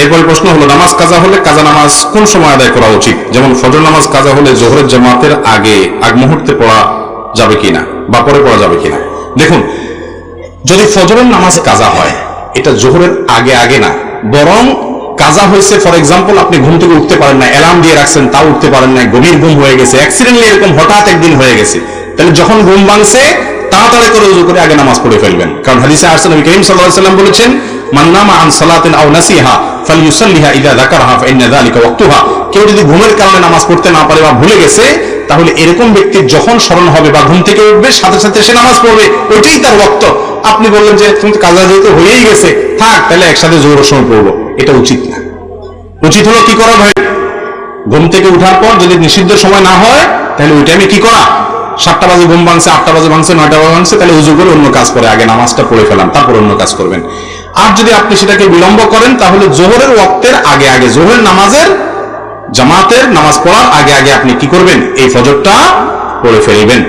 এরপরে প্রশ্ন হলো, নামাজ কাজা হলে কাজা নামাজ কোন সময় আদায় করা উচিত? যেমন ফজর নামাজ কাজা হলে জোহরের জামাতের আগে, আগ মুহূর্তে পড়া যাবে কিনা বা পরে পড়া যাবে কিনা? দেখুন, যদি ফজরের নামাজ কাজা হয়, এটা জোহরের আগে আগে না, বরং কাজা হয়েছে, ফর এক্সাম্পল, আপনি ঘুম থেকে উঠতে পারেন না, অ্যালার্ম দিয়ে রাখছেন, তাও উঠতে পারেন না, গভীর ঘুম হয়ে গেছে অ্যাক্সিডেন্টলি এরকম হঠাৎ একদিন হয়ে গেছে, তাহলে যখন ঘুম ভাঙছে তাড়াতাড়ি করে উজু করে আগে নামাজ পড়ে ফেলবেন। কারণ হাদিসে আসছে, নবী করিম সাল্লাম বলেছেন কেউ যদি ঘুমের কারণে নামাজ পড়তে না পারে বা ভুলে গেছে, তাহলে এরকম ব্যক্তির যখন স্মরণ হবে বা ঘুম থেকে উঠবে, সাথে সাথে সে নামাজ পড়বে, ওইটাই তার ওয়াক্ত। আপনি বললেন যে, তুমি কাজা যেহেতু হয়েই গেছে, থাক, তাহলে একসাথে জোরের সময় পড়ব। এটা উচিত না। উচিত হলো কি করা ভাই? ঘুম থেকে উঠার পর যদি নিষিদ্ধ সময় না হয়, তাহলে ওই টাইমে কি করা? সাতটা বাজে ঘুম ভাঙছে, আটটা বাজে ভাঙছে, নয়টা বাজে ভাঙছে, তাহলে উজু করে অন্য কাজ করে, আগে নামাজটা পড়ে ফেলাম তারপর অন্য কাজ করবেন। আর যদি আপনি সেটাকে বিলম্ব করেন, তাহলে জোহরের ওয়াক্তের আগে আগে, জোহরের নামাজের জামাতের নামাজ পড়ার আগে আগে আপনি কি করবেন? এই ফজরটা পড়ে ফেলবেন।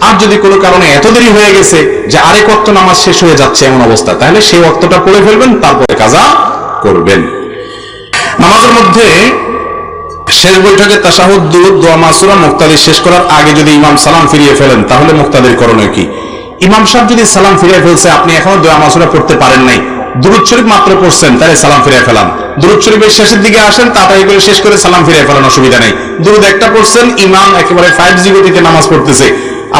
আর যদি কোনো কারণে এত দেরি হয়ে গেছে যে আরেক ওয়াক্ত নামাজ শেষ হয়ে যাচ্ছে এমন অবস্থা, তাহলে সেই ওয়াক্তটা পড়ে ফেলবেন, তারপরে কাজা করবেন। নামাজের মধ্যে শেষ বৈঠকে তাসাহুদ, দুরুদ শেষ করার আগে যদি ইমাম সালাম ফিরিয়ে ফেলেন, তাহলে মুক্তাদির করণীয় কি? ইমাম সাহেব যদি সালাম ফিরিয়ে ফেলছে, আপনি এখনও দোয়া মাসুরা পড়তে পারেন নাই। দুরুদ শরীফ মাত্র পড়ছেন, তাহলে সালাম ফিরিয়ে ফেলান। দুরুদ শরীফের শেষের দিকে আসেন, তাড়াতাড়ি করে শেষ করে সালাম ফিরিয়ে ফেলান অসুবিধা নেই। দুরুদ একটা পড়ছেন, ইমাম একেবারে ফাইভ জি গতিতে নামাজ পড়তেছে।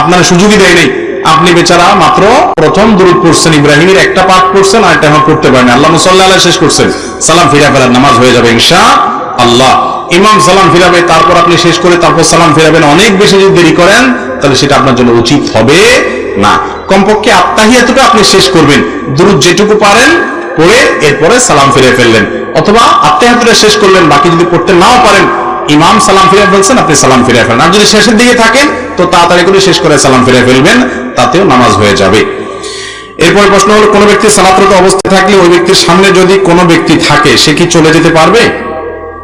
আপনার সুযোগই দেয় নেই। আপনি বেচারা মাত্র প্রথম দুরুদ পড়ছেন, ইব্রাহিমের একটা পাঠ পড়ছেন আর একটা এখন পড়তে পারেন আল্লাহ মুসাল্লাহ শেষ করছেন। সালাম ফিরিয়ে ফেলান নামাজ হয়ে যাবে ইনশা আল্লাহ। ইমাম সালাম ফিরাবে, তারপর আপনি শেষ করে তারপর সালাম ফিরাবেন, অনেক বেশি যদি দেরি করেন, তাহলে সেটা আপনার জন্য উচিত হবে না। কমপক্ষে আত্মাহিয়াতটা আপনি শেষ করবেন দূর যেটুকু পারেন, পড়ে এরপরে সালাম ফিরে ফেললেন। অথবা আত্মাহিয়াতটা শেষ করলেন, বাকি যদি পড়তে নাও পারেন, ইমাম সালাম ফিরে ফেলছেন, আপনি সালাম ফিরে ফেলেন। আর যদি শেষের দিকে থাকেন, তো তাড়াতাড়ি করে শেষ করে সালাম ফিরে ফেলবেন, তাতেও নামাজ হয়ে যাবে। এরপর প্রশ্ন হলো, কোনো ব্যক্তি সালাতরত অবস্থায় থাকলে ওই ব্যক্তির সামনে যদি কোনো ব্যক্তি থাকে, সে কি চলে যেতে পারবে?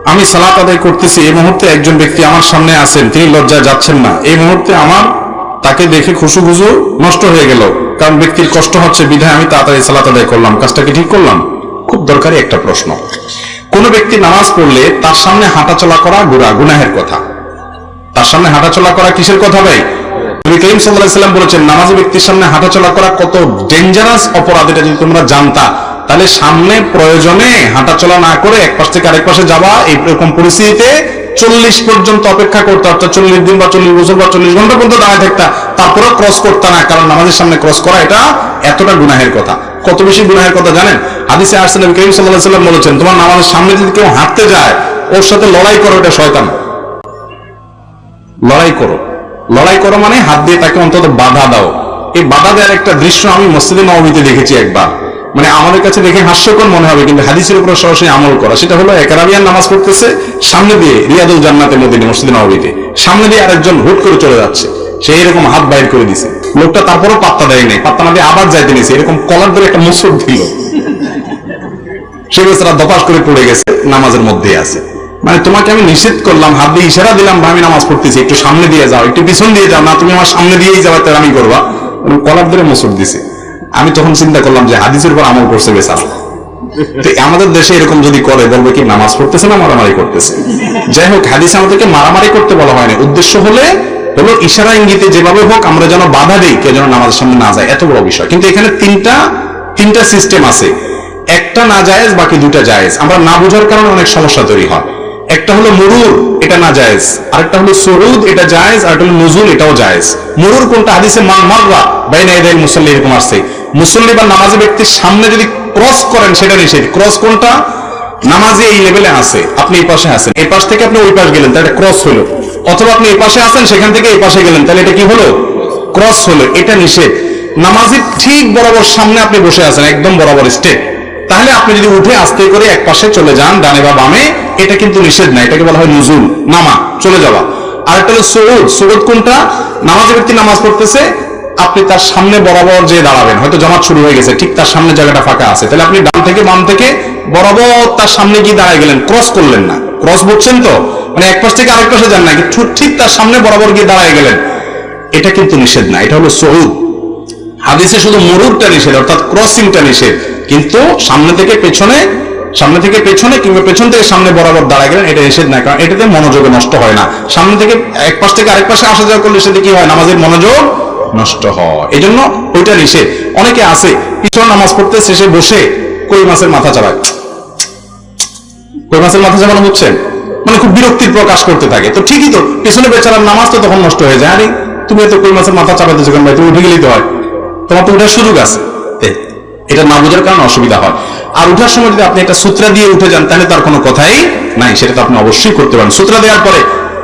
আমি সালাত আদায় করতেছি, এই মুহূর্তে একজন ব্যক্তি আমার সামনে আছেন, তিনি লজ্জায় যাচ্ছেন না। এই মুহূর্তে আমার তাকে দেখে খুশু খুশু নষ্ট হয়ে গেল। কারণ ব্যক্তির কষ্ট হচ্ছে, বিধায় আমি তাড়াতাড়ি সালাত আদায় করলাম। কাজটা কি ঠিক করলাম? খুব দরকারি একটা প্রশ্ন। কোন ব্যক্তি নামাজ পড়লে তার সামনে হাঁটাচলা করা গুড়া গুনাহের কথা। তার সামনে হাঁটাচলা করা কিসের কথা ভাই? নবী করিম সাল্লাল্লাহু সাল্লাম বলেছেন, নামাজি ব্যক্তির সামনে হাঁটাচলা করা কত ডেঞ্জারাস অপরাধ, এটা যদি তোমরা জানতা তাহলে সামনে প্রয়োজনে হাঁটা চলা না করে এক পাশ থেকে আরেক পাশে যাওয়া এইরকম পরিস্থিতিতে চল্লিশ পর্যন্ত অপেক্ষা করতে অর্থাৎ চল্লিশ দিন বা চল্লিশ বছর বা চল্লিশ ঘণ্টা পর্যন্ত দাঁড়ায় থাকতা তারপরে ক্রস করতে না কারণ নামাজের সামনে ক্রস করা এটা এতটা গুনাহের কথা। কত বেশি গুনাহের কথা জানেন? হাদিসে আসছেন করিম সাল্লাল্লাহু সাল্লাম বলেছেন, তোমার নামাজের সামনে যদি কেউ হাঁটতে যায়, ওর সাথে লড়াই করো, এটা শয়তান। লড়াই করো। লড়াই করো মানে হাত দিয়ে তাকে অন্তত বাধা দাও। এই বাধা দেওয়ার একটা দৃশ্য আমি মসজিদে নবমীতে দেখেছি একবার। মানে আমাদের কাছে দেখে হাস্যকর মনে হবে, কিন্তু হাদিসের উপর সরাসরি আমল করা। সেটা হলো একারাবিয়ান নামাজ পড়তেছে, সামনে দিয়ে রিয়াদুল জান্নাতের মধ্যে মসজিদে নবমীতে সামনে দিয়ে আরেকজন হুট করে চলে যাচ্ছে। সে এরকম হাত বাইর করে দিছে। লোকটা তারপরও পাত্তা দেয় নাই, পাত্তা না দিয়ে আবার যাইতে নিছে। এরকম কলার ধরে একটা মুসুর দিল। সে বেচারা দপাস করে পড়ে গেছে, নামাজের মধ্যে আছে। মানে তোমাকে আমি নিষেধ করলাম, হাত দিয়ে ইশারা দিলাম বা আমি নামাজ পড়তেছি, একটু সামনে দিয়ে যাও, একটু পিছন দিয়ে যাও, না, তুমি আমার সামনে দিয়েই যাওয়ার আমি করবা। কলার ধরে মুসুর দিছে। আমি তখন চিন্তা করলাম যে হাদিসের উপর আমল করছে তো আমাদের দেশে এরকম যদি করে, বলবে কি, নামাজ পড়তেছে না, মারামারি করতেছে? যাই হোক, হাদিস আমাদেরকে মারামারি করতে বলা হয়নি উদ্দেশ্য হলে হলো ইশারা ইঙ্গিতে যেভাবে হোক আমরা যেন বাধা দিই, কেউ যেন নামাজের সামনে না যায়। এত বড় বিষয়। কিন্তু এখানে তিনটা তিনটা সিস্টেম আছে। একটা না জায়েজ, বাকি দুটা জায়েজ। আমরা না বোঝার কারণে অনেক সমস্যা তৈরি হয়। একটা হলো মরুর, এটা না জায়েজ। আরেকটা হলো সরুদ, এটা জায়েজ। আর একটা হলো নজুল এটাও জায়েজ। মরুর কোনটা? হাদিসে মান মাররা বাইনা ইদাইল মুসল্লি এরকম আসছে। মুসল্লি বা নামাজি ব্যক্তির সামনে যদি ক্রস করেন, সেটা নিষেধ। ক্রস কোনটা? নামাজে এই লেভেলে আছে, আপনি এই পাশে আছেন। এই পাশ থেকে আপনি ওই পাশ গেলেন, তাহলে ক্রস হলো। অথবা আপনি এই পাশে আছেন, সেখান থেকে এই পাশে গেলেন, তাহলে এটা কি হলো? ক্রস হলো, এটা নিষেধ। নামাজি ঠিক বরাবর সামনে আপনি বসে আছেন, একদম বরাবর স্টেপ তাহলে আপনি যদি উঠে আস্তে করে এক পাশে চলে যান, ডানে বা বামে, এটা কিন্তু নিষেধ না, এটাকে বলা হয় নুজুল, নামা, চলে যাওয়া। আর একটা হলো সৌদ। সৌদ কোনটা? নামাজি ব্যক্তি নামাজ পড়তেছে আপনি তার সামনে বরাবর যে দাঁড়াবেন। হয়তো জমাত শুরু হয়ে গেছে, ঠিক তার সামনে জায়গাটা ফাঁকা আছে। তাহলে আপনি ডান থেকে বাম থেকে বরাবর তার সামনে গিয়ে দাঁড়ায় গেলেন ক্রস করলেন না। ক্রস বুঝছেন তো? মানে এক পাশ থেকে আরেক পাশে যান না ঠিক তার সামনে বরাবর গিয়ে দাঁড়ায় গেলেন। এটা কিন্তু নিষেধ না, এটা হলো সৌদ হাদিসে শুধু মরুরটা নিষেধ, অর্থাৎ ক্রসিংটা নিষেধ। কিন্তু সামনে থেকে পেছনে, সামনে থেকে পেছনে কিংবা পেছন থেকে সামনে বরাবর দাঁড়ায় গেলেন, এটা নিষেধ না, কারণ এটাতে মনোযোগ নষ্ট হয় না। সামনে থেকে এক পাশ থেকে আরেক পাশে আসা যাওয়া করলে সেটা কি হয়? নামাজের মনোযোগ নষ্ট হয়। এই জন্য ওইটা নিষেধ। অনেকে আছে, পিছনে নামাজ পড়তে শেষে বসে কই মাছের মাথা চালায় কই মাছের মাথা চালানো বুঝছেন মানে খুব বিরক্তির প্রকাশ করতে থাকে। তো ঠিকই তো, পেছনে বেচারার নামাজ তো তখন নষ্ট হয়ে যায়। আরে, তুমি এত কই মাছের মাথা চাপাতেছো কেন ভাই? তুমি উঠে গেলেই তো হয়। তোমার তো উঠার সুযোগ আছে। এটা না বোঝার কারণে অসুবিধা হয়। আর উঠার সময় যদি আপনি একটা সূত্রা দিয়ে উঠে যান, তাহলে তার কোনো কথাই নাই। সেটা তো আপনি অবশ্যই করতে পারেন। সূত্রা দেওয়ার পরে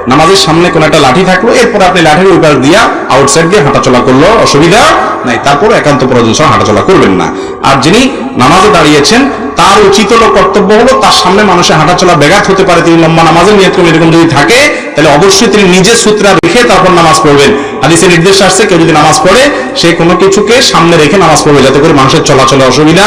নামাজের সামনে কোনো একটা লাঠি থাকল, এরপর আপনি লাঠির পাশ দিয়া আউটসাইড দিয়ে হাঁটাচলা করল, অসুবিধা নাই। তারপর একান্ত প্রয়োজন ছাড়া হাঁটাচলা করবেন না। আর যিনি নামাজে দাঁড়িয়েছেন, তার উচিত হলো কর্তব্য হলো তার সামনে মানুষের হাঁটাচলা ব্যাঘাত হতে পারে। তিনি লম্বা নামাজের নিয়ত এরকম যদি থাকে, তাহলে অবশ্যই তিনি নিজের সূত্রা রেখে তারপর নামাজ পড়বেন। হাদিসে নির্দেশ আসছে, কেউ যদি নামাজ পড়ে, সে কোনো কিছুকে সামনে রেখে নামাজ পড়বে, যাতে করে মানুষের চলাচলে অসুবিধা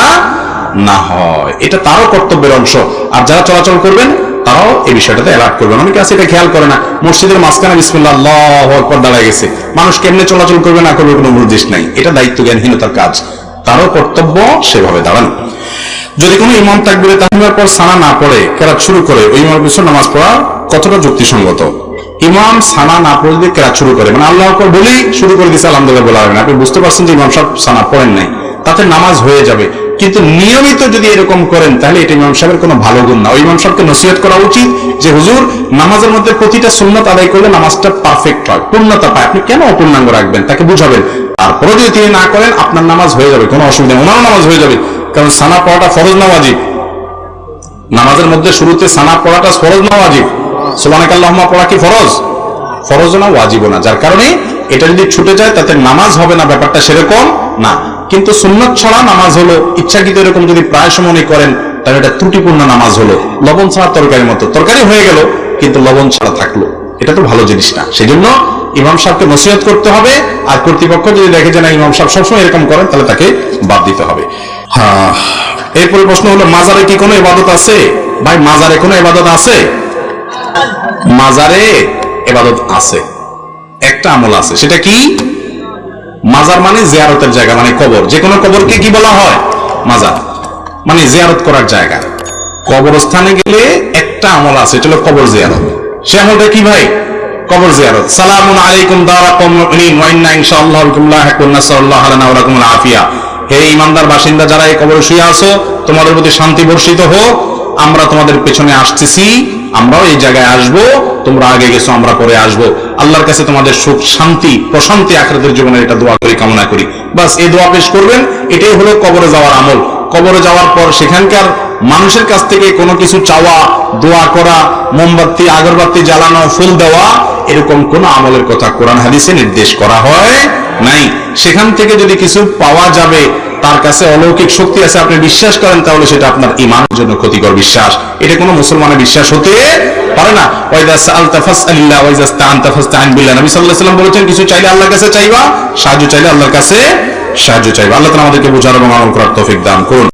না হয়। এটা তারও কর্তব্যের অংশ। আর যারা চলাচল করবেন তারাও এই বিষয়টাতে অ্যালার্ট করবেন অনেকে আছে, এটা খেয়াল করে না। মসজিদের মাঝখানে বিসমুল্লাহ, আল্লাহ আকবর দাঁড়ায় গেছে। মানুষ কেমনে চলাচল করবে না করবে কোনো নির্দেশ নাই। এটা দায়িত্ব জ্ঞানহীনতার কাজ। তারও কর্তব্য সেভাবে দাঁড়ান। যদি কোনো ইমাম তাকবিরে তাহমিমার পর সানা না পড়ে, কেরাত শুরু করে, ওই ইমামের পিছনে নামাজ পড়া কতটা যুক্তিসঙ্গত? ইমাম সানা না পড়ে দিয়ে কেরাত শুরু করে। মানে আল্লাহ আকবর বলেই শুরু করে দিচ্ছে আলহামদুলিল্লাহ বলা হবে না আপনি বুঝতে পারছেন যে ইমাম সাহেব সানা পড়েন নাই। তাতে নামাজ হয়ে যাবে। কিন্তু নিয়মিত যদি এরকম করেন, তাহলে এটা ইমাম সাহেবের কোনো ভালো গুণ না। ওই ইমাম সাহেবকে নসিহত করা উচিত যে, হুজুর, নামাজের মধ্যে প্রতিটা সুন্নত আদায় করলে নামাজটা পারফেক্ট হয়, পূর্ণতা পায়। আপনি কেন অপূর্ণাঙ্গ রাখবেন? তাকে বুঝাবেন। তারপরে যদি তিনি না করেন, আপনার নামাজ হয়ে যাবে, কোনো অসুবিধা ওনারও নামাজ হয়ে যাবে। কারণ সানা পড়াটা ফরজ না ওয়াজিব। নামাজের মধ্যে শুরুতে সানা পড়াটা ফরজ না ওয়াজিব? সোলানাক আল্লাহমা পড়া কি ফরজ? ফরজ না ওয়াজিব না। যার কারণে এটা যদি ছুটে যায়, তাতে নামাজ হবে না, ব্যাপারটা সেরকম না। কিন্তু সুন্নত ছাড়া নামাজ হলো, ইচ্ছাকৃত এরকম যদি প্রায় সময় করেন, তাহলে এটা ত্রুটিপূর্ণ নামাজ হলো। লবণ ছাড়া তরকারির মতো। তরকারি হয়ে গেল, কিন্তু লবণ ছাড়া থাকল। এটা তো ভালো জিনিস না। সেই জন্য ইমাম সাহেবকে নসিহত করতে হবে, আর কর্তৃপক্ষ যদি দেখে যে না, ইমাম সাহেব সবসময় এরকম করেন, তাহলে তাকে বাদ দিতে হবে। হ্যাঁ এরপরে প্রশ্ন হলো, মাজারে কি কোনো ইবাদত আছে? ভাই, মাজারে কোনো ইবাদত আছে? মাজারে এবাদত আছে। একটা আমল আছে। সেটা কি? মাজার মানে জিয়ারতের জায়গা মানে কবর। যে কোনো কবরকে কি বলা হয়? মাজার। মানে জিয়ারত করার জায়গা। কবরস্থানে গেলে একটা আমল আছে, এটা হলো কবর জিয়ারত। সে আমলটা কি ভাই? কবর জিয়ারত। সালামুন আলাইকুম দারা কওমিন ওয়া ইন্না ইনশাআল্লাহ বিকুম লাহিকুন নাসাল্লাহু লানা ওয়া লাকুম আফিয়া। হে ইমানদার বাসিন্দা, যারা এই কবরে শুয়ে আছো, তোমাদের প্রতি শান্তি বর্ষিত হোক। আমরা তোমাদের পেছনে আসতেছি। আমরাও এই জায়গায় আসব, তোমরা আগে গেছো, আমরা পরে আসব। আল্লাহর কাছে তোমাদের সুখ, শান্তি, প্রশান্তি আখরাতের জীবনে এটা দোয়া করি, কামনা করি। বাস, এই দোয়া পেশ করবেন, এটাই হলো কবরে যাওয়ার আমল। কবরে যাওয়ার পর সেখানকার মানুষের কাছ থেকে কোনো কিছু চাওয়া, দোয়া করা, মোমবাতি, আগরবাতি জ্বালানো, ফুল দেওয়া, এরকম কোন আমলের কথা কোরআন হাদিসে নির্দেশ করা হয়। নাই। সেখান থেকে যদি কিছু পাওয়া যাবে, তার কাছে অলৌকিক শক্তি আছে, আপনি বিশ্বাস করেন, তাহলে সেটা আপনার ইমানের জন্য ক্ষতিকর বিশ্বাস। এটা কোনো মুসলমানের বিশ্বাস হতে পারে না। নবী সাল্লাল্লাহু আলাইহি বলেছেন, কিছু চাইলে আল্লাহর কাছে চাইবা, সাহায্য চাইলে আল্লাহর কাছে সাহায্য চাইবা। আল্লাহ আমাদেরকে বোঝার এবং আমল করার তৌফিক দান করুন।